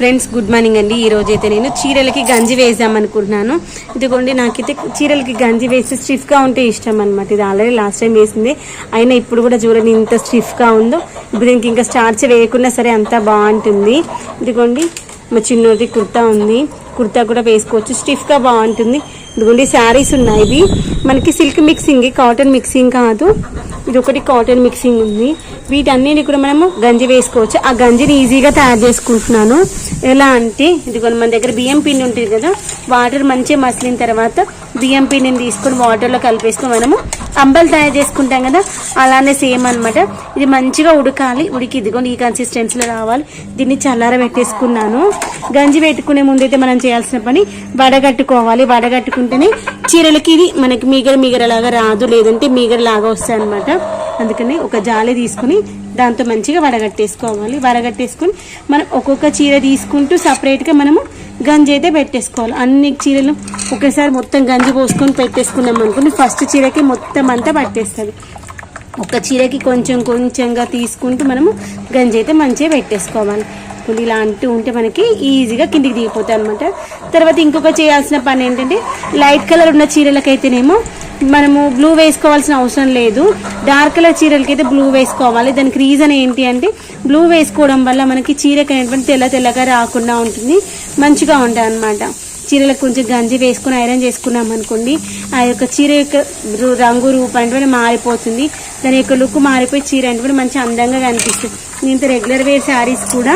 Friends good morning అండి. ఈ అయితే నేను చీరలకి గంజి వేద్దాం అనుకుంటున్నాను ఇదిగోండి నాకైతే చీరలకి గంజి వేసి స్టిఫ్గా ఉంటే ఇష్టం అనమాట ఇది ఆల్రెడీ లాస్ట్ టైం వేసింది. అయినా ఇప్పుడు కూడా చూడండి ఇంత స్టిఫ్గా ఉందో. ఇప్పుడు దీనికి ఇంకా స్టార్చ్ వేయకుండా సరే అంతా బాగుంటుంది. ఇదిగోండి మా చిన్నది కుర్తా ఉంది. కుర్తా కూడా వేసుకోవచ్చు. స్టిఫ్గా బాగుంటుంది. ఇదిగోండి శారీస్ ఉన్నాయి ఇవి. మనకి సిల్క్ మిక్సింగ్ కాటన్ మిక్సింగ్ కాదు. ఇది ఒకటి కాటన్ మిక్సింగ్ ఉంది. వీటన్నిటి కూడా మనము గంజి వేసుకోవచ్చు. ఆ గంజిని ఈజీగా తయారు చేసుకుంటున్నాను. ఎలా అంటే ఇదిగో మన దగ్గర బియ్యం పిండి ఉంటుంది కదా వాటర్ మంచిగా మసిలిన తర్వాత బియ్యం పిండిని తీసుకొని వాటర్లో కలిపేసుకొని మనము అంబలు తయారు చేసుకుంటాం కదా అలానే సేమ్ అనమాట ఇది మంచిగా ఉడకాలి. ఉడికి ఇదిగోండి ఈ కన్సిస్టెన్సీలో రావాలి. దీన్ని చల్లార పెట్టేసుకున్నాను. గంజి పెట్టుకునే ముందైతే మనం చేయాల్సిన పని వడగట్టుకోవాలి. వడగట్టుకుంటేనే చీరలకి ఇది మనకి మీగడ మీగడలాగా రాదు లేదంటే మీగడలాగా వస్తాయి అనమాట అందుకని ఒక జాలి తీసుకుని దాంతో మంచిగా వడగట్టేసుకోవాలి. వడగట్టేసుకుని మనం ఒక్కొక్క చీర తీసుకుంటూ సపరేట్గా మనము గంజి అయితే పెట్టేసుకోవాలి. అన్ని చీరలు ఒకేసారి మొత్తం గంజి పోసుకొని పెట్టేసుకున్నాం అనుకుని ఫస్ట్ చీరకి మొత్తం అంతా పట్టేస్తుంది. ఒక చీరకి కొంచెం కొంచెంగా తీసుకుంటూ మనము గంజి అయితే మంచిగా పెట్టేసుకోవాలి. ఇప్పుడు ఇలా అంటూ ఉంటే మనకి ఈజీగా కిందికి దిగిపోతాయి అనమాట తర్వాత ఇంకొక చేయాల్సిన పని ఏంటంటే లైట్ కలర్ ఉన్న చీరలకైతేనేమో మనము బ్లూ వేసుకోవాల్సిన అవసరం లేదు. డార్క్ కలర్ చీరలకైతే బ్లూ వేసుకోవాలి. దానికి రీజన్ ఏంటి అంటే బ్లూ వేసుకోవడం వల్ల మనకి చీరకి అనేటువంటి తెల్ల తెల్లగా రాకుండా ఉంటుంది. మంచిగా ఉంటాయి అనమాట చీరలకు కొంచెం గంజి వేసుకుని ఐరన్ చేసుకున్నాం అనుకోండి ఆ యొక్క చీర యొక్క రంగు రూపం అంటే మారిపోతుంది. దాని యొక్క లుక్ మారిపోయి చీర అంటే మంచి అందంగా కనిపిస్తుంది. నేను రెగ్యులర్ వేర్ శారీస్ కూడా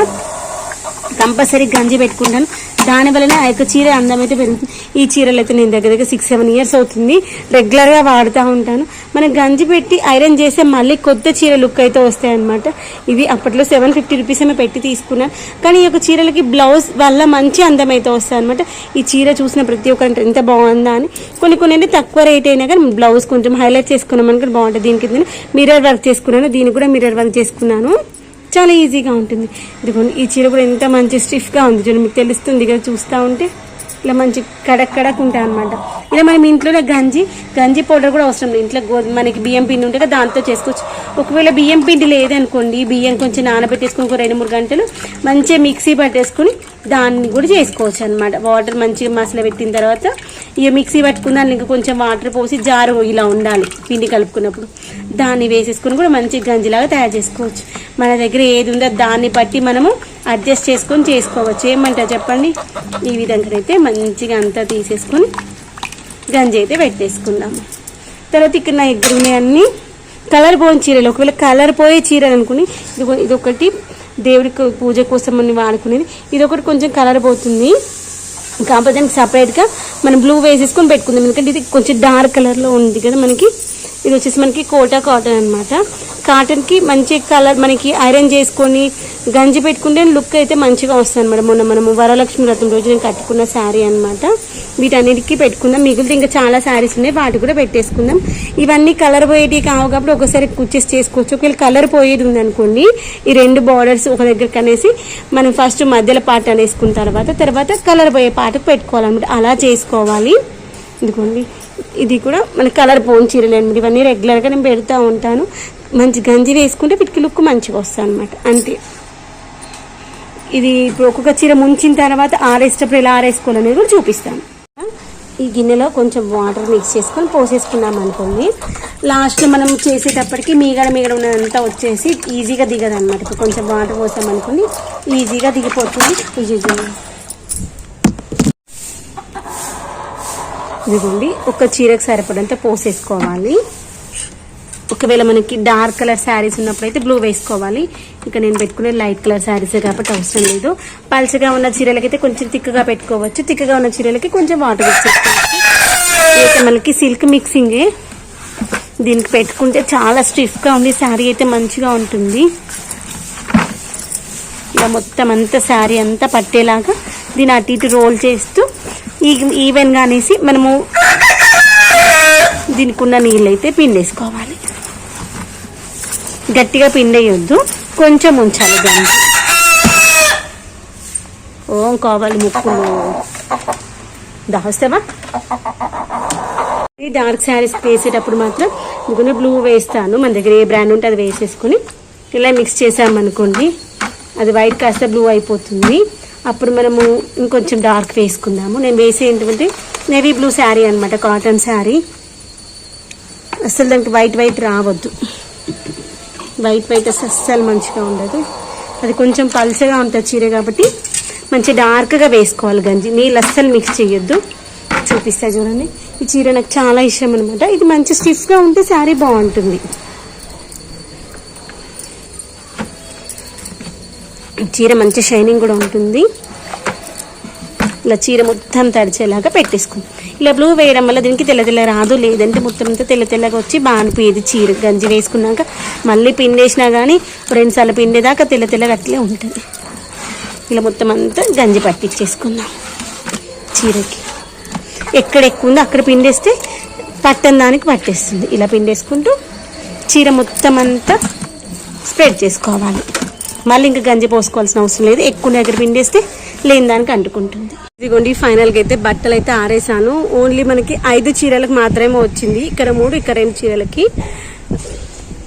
కంపల్సరీ గంజి పెట్టుకుంటాను. దాని వలన ఆ యొక్క చీర అందం అయితే పెరుగుతుంది. ఈ చీరలు అయితే నేను దగ్గర దగ్గర సిక్స్ సెవెన్ ఇయర్స్ అవుతుంది. రెగ్యులర్గా వాడుతూ ఉంటాను. మనం గంజి పెట్టి ఐరన్ చేస్తే మళ్ళీ కొత్త చీర లుక్ అయితే వస్తాయి అనమాట ఇవి అప్పట్లో సెవెన్ ఫిఫ్టీ రూపీస్ ఏమో పెట్టి తీసుకున్నాను. కానీ ఈ యొక్క చీరలకి బ్లౌజ్ వల్ల మంచి అందం అయితే వస్తాయి అనమాట ఈ చీర చూసిన ప్రతి ఒక్కరి ఎంత బాగుందా అని. కొన్ని కొన్ని అంటే తక్కువ రేట్ అయినా కానీ బ్లౌజ్ కొంచెం హైలైట్ చేసుకున్నాం అనుకుంటే బాగుంటుంది దీనికి మిర్రర్ వర్క్ చేసుకున్నాను. దీనికి కూడా మిర్రర్ వర్క్ చేసుకున్నాను. చాలా ఈజీగా ఉంటుంది. ఇదిగోండి ఈ చీర కూడా ఎంత మంచి స్టిఫ్గా ఉంది. చూడండి మీకు తెలుస్తుంది కదా చూస్తూ ఉంటే. ఇలా మంచి కడక్ కడక్ ఉంటాయి అనమాట ఇలా మనం ఇంట్లోనే గంజి గంజి పౌడర్ కూడా అవసరం లేదు. ఇంట్లో గో మనకి బియ్యం పిండి ఉంటే కదా దాంతో చేసుకోవచ్చు. ఒకవేళ బియ్యం పిండి లేదనుకోండి బియ్యం కొంచెం నానబెట్టేసుకుని ఒక రెండు మూడు గంటలు మంచిగా మిక్సీ పట్టేసుకుని దాన్ని కూడా చేసుకోవచ్చు అనమాట వాటర్ మంచిగా మసాలా పెట్టిన తర్వాత ఇక మిక్సీ పట్టుకున్న దాన్ని ఇంకా కొంచెం వాటర్ పోసి జారు ఇలా ఉండాలి పిండి కలుపుకున్నప్పుడు. దాన్ని వేసేసుకుని కూడా మంచి గంజిలాగా తయారు చేసుకోవచ్చు. మన దగ్గర ఏది ఉందో దాన్ని బట్టి మనము అడ్జస్ట్ చేసుకొని చేసుకోవచ్చు. ఏమంటారు చెప్పండి? ఈ విధంగా అయితే మంచిగా అంతా తీసేసుకొని గంజి అయితే పెట్టేసుకుందాము తర్వాత ఇక్కడ నా దగ్గర అన్నీ. కలర్ పోయిన చీరలు. ఒకవేళ కలర్ పోయే చీరలు అనుకుని ఇది ఇది ఒకటి దేవుడికి పూజ కోసం అని వాడుకునేది. ఇది ఒకటి కొంచెం కలర్ పోతుంది. కాకపోతే దానికి సపరేట్గా మనం బ్లూ వేసేసుకొని పెట్టుకుందాం. ఎందుకంటే ఇది కొంచెం డార్క్ కలర్లో ఉంది కదా మనకి. ఇది వచ్చేసి మనకి కోటా కాటన్ అనమాట కాటన్కి మంచి కలర్ మనకి ఐరన్ చేసుకొని గంజి పెట్టుకుంటే లుక్ అయితే మంచిగా వస్తుంది అనమాట మొన్న మనము వరలక్ష్మి వ్రతం రోజు నేను కట్టుకున్న శారీ అనమాట వీటన్నిటికీ పెట్టుకుందాం. మిగిలితే ఇంకా చాలా శారీస్ ఉన్నాయి. వాటి కూడా పెట్టేసుకుందాం. ఇవన్నీ కలర్ పోయేటివి కావు కాబట్టి ఒకసారి కుచ్చేసి చేసుకోవచ్చు. ఒకవేళ కలర్ పోయేది ఉందనుకోండి ఈ రెండు బార్డర్స్ ఒక దగ్గర కనేసి మనం ఫస్ట్ మధ్యలో పార్ట్ అనేసుకున్న తర్వాత తర్వాత కలర్ పోయే పాటకు పెట్టుకోవాలన్నమాట. అలా చేసుకోవాలి. ఇదిగోండి. ఇది కూడా మన కలర్ పోన్ చీరలు అనమాట ఇవన్నీ రెగ్యులర్గా నేను పెడతా ఉంటాను. మంచి గంజి వేసుకుంటే వీటికి లుక్ మంచిగా వస్తుంది అనమాట అంతే. ఇది ఇప్పుడు ఒక్కొక్క చీర ముంచిన తర్వాత ఆరేసేటప్పుడు ఎలా ఆరేసుకోవాలనేది కూడా చూపిస్తాను. ఈ గిన్నెలో కొంచెం వాటర్ మిక్స్ చేసుకొని పోసేసుకున్నాం అనుకోండి. లాస్ట్లో మనం చేసేటప్పటికి మీగడ మీగడ ఉన్నదంతా వచ్చేసి ఈజీగా దిగదు అనమాట ఇప్పుడు కొంచెం వాటర్ పోసాం అనుకోండి ఈజీగా దిగిపోతుంది. ఇదిగోండి ఒక చీరకు సరిపడంత పోసేసుకోవాలి. ఒకవేళ మనకి డార్క్ కలర్ శారీస్ ఉన్నప్పుడు అయితే బ్లూ వేసుకోవాలి. ఇక నేను పెట్టుకునే లైట్ కలర్ శారీసే కాబట్టి అవసరం లేదు. పల్చగా ఉన్న చీరలకైతే కొంచెం తిక్కగా పెట్టుకోవచ్చు. తిక్కగా ఉన్న చీరలకి కొంచెం వాటర్ వేసుకోవచ్చు. అయితే మనకి సిల్క్ మిక్సింగే. దీనికి పెట్టుకుంటే చాలా స్టిఫ్గా ఉంది. శారీ అయితే మంచిగా ఉంటుంది. ఇలా మొత్తం అంతా శారీ అంతా పట్టేలాగా దీని అటు ఇటు రోల్ చేస్తూ ఈవెన్గా అనేసి మనము దీనికి ఉన్న నీళ్ళు అయితే పిండేసుకోవాలి. గట్టిగా పిండేయొద్దు. కొంచెం ఉంచాలి దాన్ని ఓం కావాలి ముక్కులు. దాస్తావా ఈ డార్క్ శారీస్ వేసేటప్పుడు మాత్రం ఇంకొన్ని బ్లూ వేస్తాను. మన దగ్గర ఏ బ్రాండ్ ఉంటే అది వేసేసుకుని ఇలా మిక్స్ చేసామనుకోండి. అది వైట్ కాస్త బ్లూ అయిపోతుంది. అప్పుడు మనము ఇంకొంచెం డార్క్ వేసుకుందాము. నేను వేసే ఏంటంటే నేవీ బ్లూ శారీ అనమాట కాటన్ శారీ. అసలు దానికి వైట్ వైట్ రావద్దు. వైట్ వైట్ అసలు అస్సలు మంచిగా ఉండదు. అది కొంచెం పల్చగా ఉంటుంది చీర కాబట్టి మంచి డార్క్గా వేసుకోవాలి గంజి. నీళ్ళు అస్సలు మిక్స్ చేయొద్దు. చూపిస్తా చూడండి. ఈ చీర నాకు చాలా ఇష్టం అనమాట ఇది మంచి స్టిఫ్గా ఉంటే శారీ బాగుంటుంది. చీర మంచి షైనింగ్ కూడా ఉంటుంది. ఇలా చీర మొత్తం తడిచేలాగా పెట్టేసుకుంది. ఇలా బ్లూ వేయడం వల్ల దీనికి తెల్ల తెల్ల రాదు లేదంటే మొత్తం అంతా తెల్ల తెల్లగా వచ్చి బానిపోయేది చీర గంజి వేసుకున్నాక. మళ్ళీ పిండేసినా కానీ రెండుసార్లు పిండేదాకా తెల్ల తెల్లగా అట్లే ఉంటుంది. ఇలా మొత్తం అంతా గంజి పట్టించేసుకుందాం చీరకి. ఎక్కడ ఎక్కువ ఉందో అక్కడ పిండేస్తే పట్టని దానికి పట్టేస్తుంది. ఇలా పిండేసుకుంటూ చీర మొత్తం అంతా స్ప్రెడ్ చేసుకోవాలి. మళ్ళీ ఇంకా గంజి పోసుకోవాల్సిన అవసరం లేదు. ఎక్కువ దగ్గర పిండేస్తే లేని దానికి అంటుకుంటుంది. ఇదిగోండి ఫైనల్గా అయితే బట్టలు అయితే ఆరేసాను. ఓన్లీ మనకి ఐదు చీరలకు మాత్రమే వచ్చింది. ఇక్కడ మూడు ఇక్కడ రెండు చీరలకి.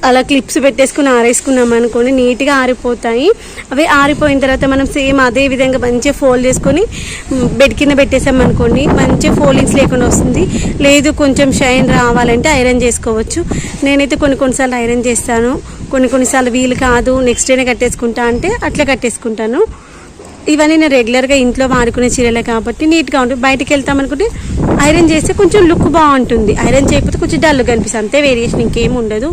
అలా క్లిప్స్ పెట్టేసుకుని ఆరేసుకున్నాం అనుకోండి నీట్గా ఆరిపోతాయి. అవి ఆరిపోయిన తర్వాత మనం సేమ్ అదే విధంగా మంచిగా ఫోల్డ్ చేసుకొని బెడ్ కింద పెట్టేసాం అనుకోండి మంచిగా ఫోల్డింగ్స్ లేకుండా వస్తుంది. లేదు కొంచెం షైన్ రావాలంటే ఐరన్ చేసుకోవచ్చు. నేనైతే కొన్ని కొన్నిసార్లు ఐరన్ చేస్తాను. కొన్ని కొన్నిసార్లు వీలు కాదు నెక్స్ట్ డేనే కట్టేసుకుంటా అంటే అట్లా కట్టేసుకుంటాను. ఇవన్నీ నేను రెగ్యులర్గా ఇంట్లో వాడుకునే చీరలే కాబట్టి నీట్గా ఉంటుంది బయటకు వెళ్తాం అనుకుంటే ఐరన్ చేస్తే కొంచెం లుక్ బాగుంటుంది. ఐరన్ చేయకపోతే కొంచెం డల్ కనిపిస్తుంది అంతే వేరియేషన్ ఇంకేం ఉండదు.